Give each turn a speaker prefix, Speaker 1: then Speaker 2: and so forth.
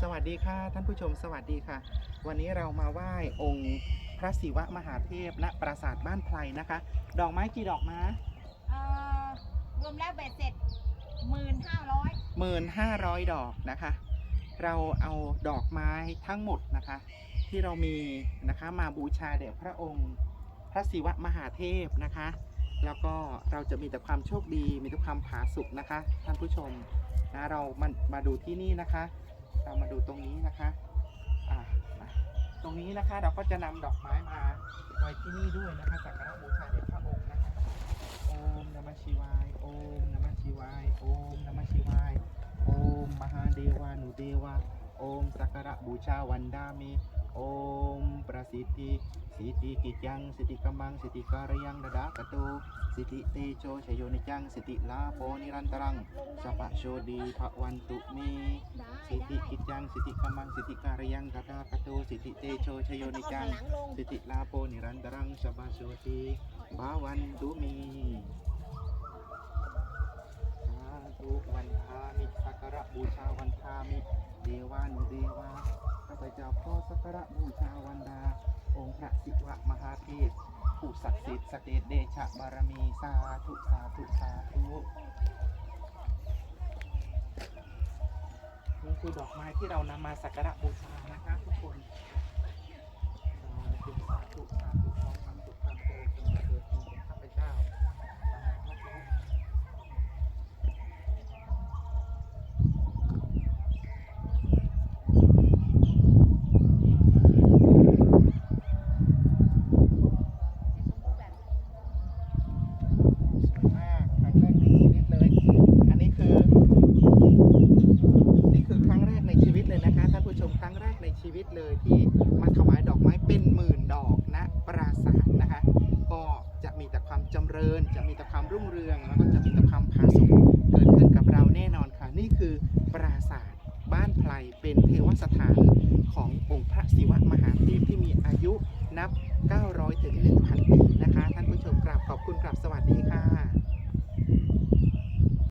Speaker 1: สวัสดีค่ะ ท่านผู้ชมสวัสดีค่ะ วันนี้เรามาไหว้องค์พระศิวะมหาเทพณปราสาทบ้านไพรนะคะ ดอกไม้กี่ดอกมา
Speaker 2: เอ่อรวมแล้วเบ็ดเสร็จหมื่นห้าร้อย
Speaker 1: หมื่นห้าร้อยดอกนะคะ เราเอาดอกไม้ทั้งหมดนะคะ ที่เรามีนะคะมาบูชาแด่พระองค์ พระศิวะมหาเทพนะคะ แล้วก็เราจะมีแต่ความโชคดีมีแต่ความผาสุกนะคะ ท่านผู้ชมนะเรามามาดูที่นี่นะคะ เรามาดูตรงนี้นะคะอ่าตรงนี้นะคะเราก็จะนำดอกไม้มาไว้ที่นี่ด้วยนะคะสักการะบูชาเด่พระองค์นะคะโอมนมัชิวายโอมนมัชิวายโอมนมัชิวายโอมมหาเดวานุเดวา โอมสักการะบูชาวันดามิโอมประสิทธิสิทธิกิจยังสิทธิกำมังสิทธิการยังดดากตูสิทธิเตโชชโยนิจังสิทธิลาโพนิรันตรังสัพพะโชดีภวันตุม
Speaker 2: ได้
Speaker 1: สิทธิกิจจังสิทธิกำมังสิทธิการยังกตากตูสิทธิเตโชชโยนิจังสิทธิลาโปนิรันตรังสบาโชติบาวันตุมีสาธุวันทามิสักการะบูชาวันทามิ เดวานุเดวาข้าพเจ้าขอสักการะบูชาวันดา องค์พระศิวะมหาเทพผู้ศักดิ์สิทธิ์สเตเดชะบารมีสาธุสาธุสาธุนี่คือดอกไม้ที่เรานำมาสักการะบูชานะคะทุกคน สาธุสาธุสาธุขอความสุขความเจริญจงมาเกิดในข้าพเจ้าสาธุสวยมากครั้งแรกในชีวิตเลย อันนี้คือ นี่คือครั้งแรกในชีวิตเลยนะคะท่านผู้ชมครั้งแรกในชีวิตเลยที่มาถวายดอกไม้เป็นหมื่นดอกณปราสาทนะคะ ก็จะมีแต่ ความจำเริญ จะมีแต่ความรุ่งเรือง แล้วก็จะมีแต่ความผาสุกเกิดขึ้นกับเราแน่นอนค่ะ นี่คือปราสาทบ้านไพรเป็นเทวสถานขององค์พระศิวะมหาเทพที่มีอายุนับ 900ถึง1,000 ปีนะคะท่าร้อบคุณกราบสวัสดีค่ะ